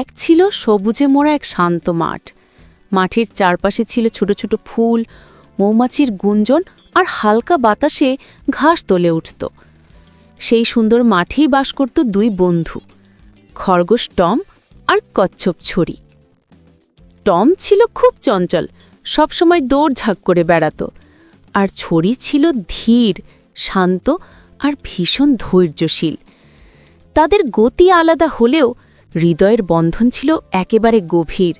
এক ছিল সবুজে মোড়া এক শান্ত মাঠ। মাঠের চারপাশে ছিল ছোট ছোট ফুল, মৌমাছির গুঞ্জন আর হালকা বাতাসে ঘাস তোলে উঠত। সেই সুন্দর মাঠেই বাস করত দুই বন্ধু, খরগোশ টম আর কচ্ছপ ছড়ি টম ছিল খুব চঞ্চল, সবসময় দৌড়ঝাঁক করে বেড়াত, আর ছড়ি ছিল ধীর, শান্ত আর ভীষণ ধৈর্যশীল। তাদের গতি আলাদা হলেও হৃদয়ের বন্ধন ছিল একেবারে গভীর।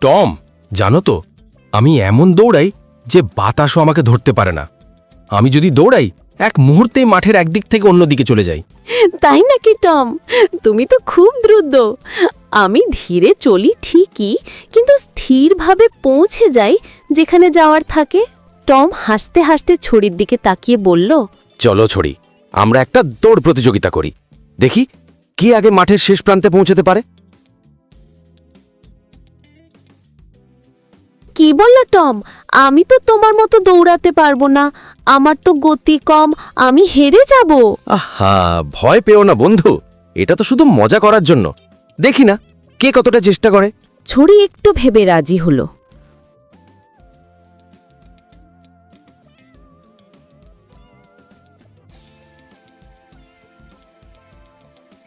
টম জানো তো আমি এমন দৌড়াই যে বাতাসও আমাকে ধরতে পারে না। আমি যদি দৌড়াই এক মুহূর্তেই মাঠের একদিক থেকে অন্যদিকে চলে যাই। তাই নাকি টম? তুমি তো খুব দ্রুত। আমি ধীরে চলি ঠিকই কিন্তু স্থিরভাবে পৌঁছে যাই যেখানে যাওয়ার থাকে। টম হাসতে হাসতে ছড়ির দিকে তাকিয়ে বলল চলো ছড়ি আমরা একটা দৌড় প্রতিযোগিতা করি। দেখি কে আগে মাঠের শেষ প্রান্তে পৌঁছতে পারে। কি বলল টম? আমি তো তোমার মতো দৌড়াতে পারব না। আমার তো গতি কম আমি হেরে যাব। আহা ভয় পেও না বন্ধু। এটা তো শুধু মজা করার জন্য। দেখি না কে কতটা চেষ্টা করে। ছড়ি একটু ভেবে রাজি হলো।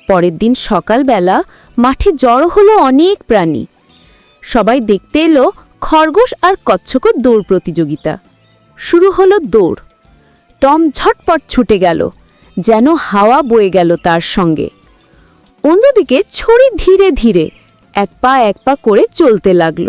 পরের দিন সকালবেলা মাঠে জড়ো হলো অনেক প্রাণী। সবাই দেখতে এলো খরগোশ আর কচ্ছকর দৌড় প্রতিযোগিতা। শুরু হলো দৌড়। টম ঝটপট ছুটে গেল, যেন হাওয়া বয়ে গেল তার সঙ্গে। অন্যদিকে ছড়ি ধীরে ধীরে এক পা এক পা করে চলতে লাগল।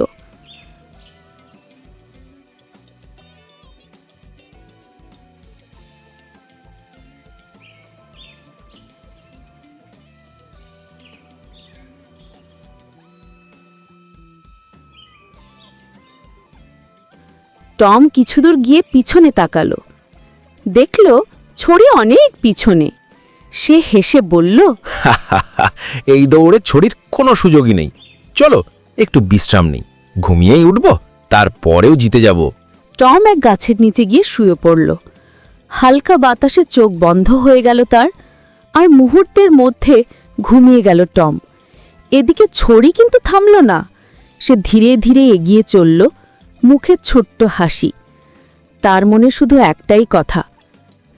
টম কিছুদূর গিয়ে পিছনে তাকালো। দেখল ছড়ি অনেক পিছনে। সে হেসে বলল এই দৌড়ে ছড়ির কোনো সুযোগই নেই। চলো একটু বিশ্রাম নেই। ঘুমিয়েই উঠব তারপরেও জিতে যাব। টম এক গাছের নিচে গিয়ে শুয়ে পড়ল। হালকা বাতাসে চোখ বন্ধ হয়ে গেল তার আর মুহূর্তের মধ্যে ঘুমিয়ে গেল টম। এদিকে ছড়ি কিন্তু থামল না। সে ধীরে ধীরে এগিয়ে চলল। মুখে ছোট্ট হাসি। তার মনে শুধু একটাই কথা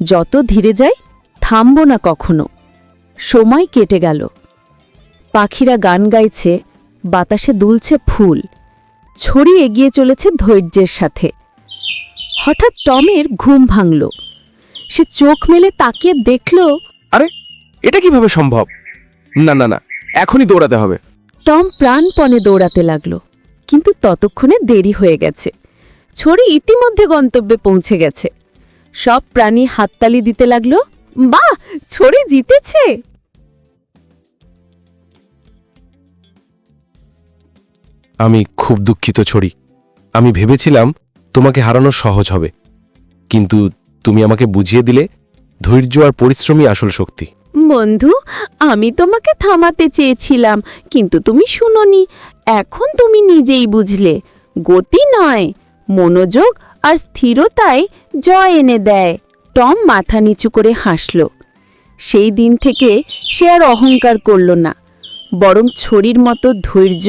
যত ধীরে যাই থামব না কখনো। সময় কেটে গেল। পাখিরা গান গাইছে বাতাসে দুলছে ফুল। ছড়ি এগিয়ে চলেছে ধৈর্যের সাথে। হঠাৎ টমের ঘুম ভাঙল। সে চোখ মেলে তাকিয়ে দেখল আরে এটা কীভাবে সম্ভব? না না না এখনই দৌড়াতে হবে। টম প্রাণপণে দৌড়াতে লাগল। কিন্তু ততক্ষণে দেরি হয়ে গেছে। ছড়ি ইতিমধ্যে গন্তব্যে পৌঁছে গেছে। সব প্রাণী হাততালি দিতে লাগল বা ছড়ি জিতেছে! আমি খুব দুঃখিত ছড়ি। আমি ভেবেছিলাম তোমাকে হারানো সহজ হবে। কিন্তু তুমি আমাকে বুঝিয়ে দিলে ধৈর্য আর পরিশ্রমই আসল শক্তি। বন্ধু আমি তোমাকে থামাতে চেয়েছিলাম কিন্তু তুমি শুনোনি। এখন তুমি নিজেই বুঝলে, গতি নয়, মনোযোগ আর স্থিরতায় জয় এনে দেয়, টম মাথা নিচু করে হাসল। সেই দিন থেকে সে আর অহংকার করল না, বরং ছড়ির মতো ধৈর্য,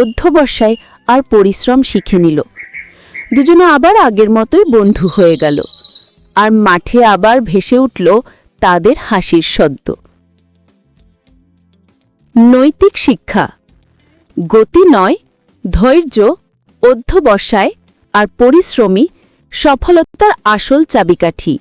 অধ্যবসায় আর পরিশ্রম শিখে নিল। দুজনে আবার আগের মতোই বন্ধু হয়ে গেল, আর মাঠে আবার ভেসে উঠল তাদের হাসির শব্দ। নৈতিক শিক্ষা গতি নয় ধৈর্য অধ্যবসায় আর পরিশ্রমী সফলতার আসল চাবিকাঠি।